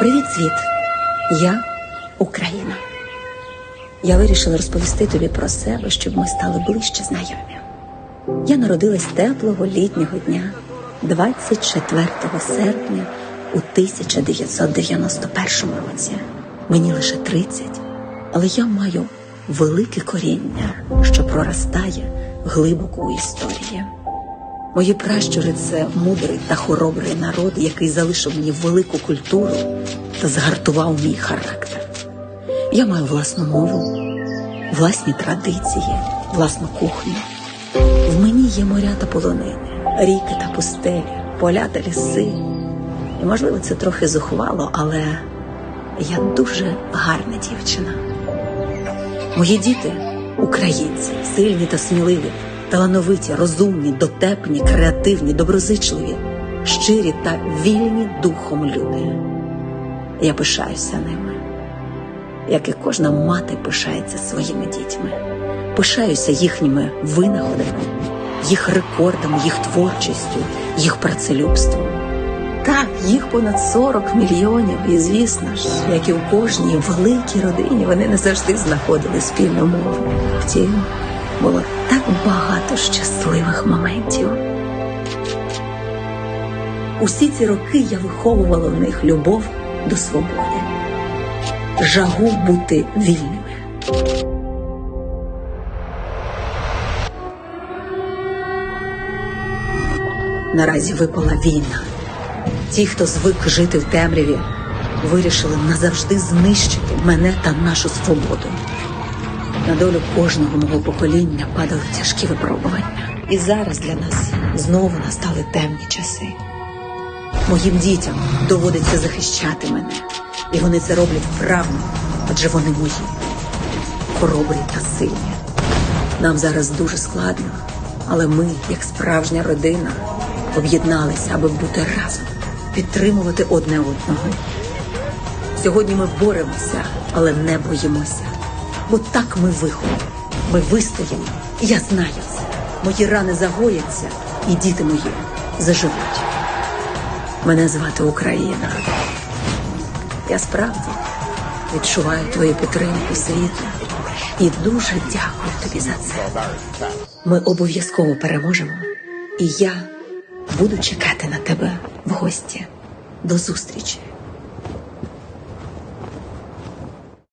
Привіт, світ! Я Україна. Я вирішила розповісти тобі про себе, щоб ми стали ближче знайомі. Я народилась теплого літнього дня, 24 серпня у 1991 році. Мені лише 30, але я маю велике коріння, що проростає глибоко у історії. Мої пращури це мудрий та хоробрий народ, який залишив мені велику культуру та згартував мій характер. Я маю власну мову, власні традиції, власну кухню. В мені є моря та полонини, ріки та пустелі, поля та ліси. І, можливо, це трохи зухвало, але я дуже гарна дівчина. Мої діти українці, сильні та сміливі, талановиті, розумні, дотепні, креативні, доброзичливі, щирі та вільні духом люди. Я пишаюся ними, як і кожна мати пишається своїми дітьми. Пишаюся їхніми винаходами, їх рекордами, їх творчістю, їх працелюбством. Так, їх понад 40 мільйонів, і звісно ж, як і в кожній великій родині, вони не завжди знаходили спільну мову. Втім, було так багато щасливих моментів. Усі ці роки я виховувала в них любов до свободи, жагу бути вільними. Наразі випала війна. Ті, хто звик жити в темряві, вирішили назавжди знищити мене та нашу свободу. На долю кожного мого покоління падали тяжкі випробування. І зараз для нас знову настали темні часи. Моїм дітям доводиться захищати мене, і вони це роблять вправно, адже вони мої, хоробрі та сильні. Нам зараз дуже складно, але ми, як справжня родина, об'єдналися, аби бути разом, підтримувати одне одного. Сьогодні ми боремося, але не боїмося. Бо так ми виходимо. Ми вистоїмо. Я знаю це. Мої рани загояться, і діти мої заживуть. Мене звати Україна. Я справді відчуваю твою підтримку світу і дуже дякую тобі за це. Ми обов'язково переможемо, і я буду чекати на тебе в гості. До зустрічі.